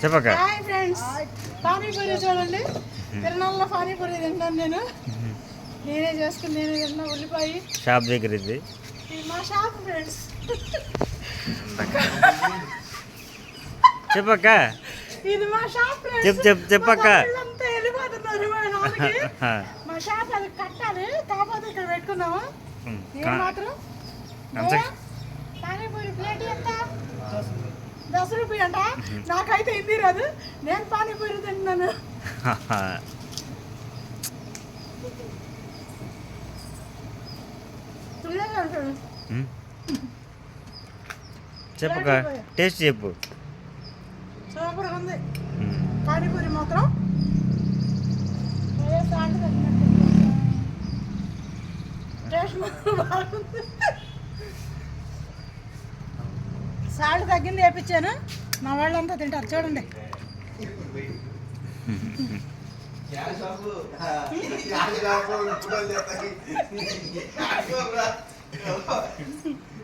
చెప్పక్క hi friends panipuri చూడండి. తిరునాళ్ళలో పానీపూరి తింటాను నేను. నేనే చేసుకుని నేనే తిన్నా ఉల్లిపాయ. షాప్ దగ్గర ఇది. మా షాప్ ఫ్రెండ్స్ చెప్పక్క ఇది మా షాప్ ఫ్రెండ్స్ చెప్పు, చెప్పు, చెప్పక్క. మా షాప్ అది కట్టాలి కాకపోతే ఇక్కడ పెట్టుకున్నాము నేను మాత్రం? పానీపూరి ప్లేట్ ఎంత? దస్ రూపాయ అంట నాకైతే హిందీ రాదు. నేను పానీపూరి ఉంటాడు చెప్పక్క టేస్ట్ చెప్పు. సూపర్గా ఉంది. పానీపూరి మాత్రం. టేస్ట్ బాగుంది. సాల్ట్ తగ్గింది వేపించాను మా వాళ్ళంతా తింటారు చూడండి.